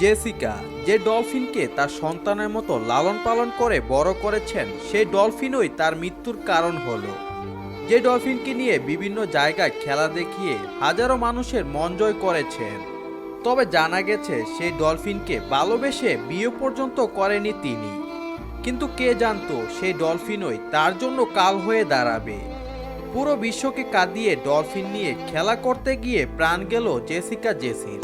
Jessica, যে ডলফিনকে তার সন্তানের মতো লালন পালন করে বড় করেছেন, সেই ডলফিনই তার মৃত্যুর কারণ হলো। যে ডলফিনকে নিয়ে বিভিন্ন জায়গায় খেলা দেখিয়ে হাজারো মানুষের মন জয় করেছেন। তবে জানা গেছে, সেই ডলফিনকে ভালোবেসে বিয়ে পর্যন্ত করেনি তিনি। কিন্তু কে জানতো, সেই ডলফিনই তার জন্য কাল হয়ে দাঁড়াবে। পুরো বিশ্বকে কাঁদিয়ে ডলফিন নিয়ে খেলা করতে গিয়ে প্রাণ গেল জেসিকা জেসির।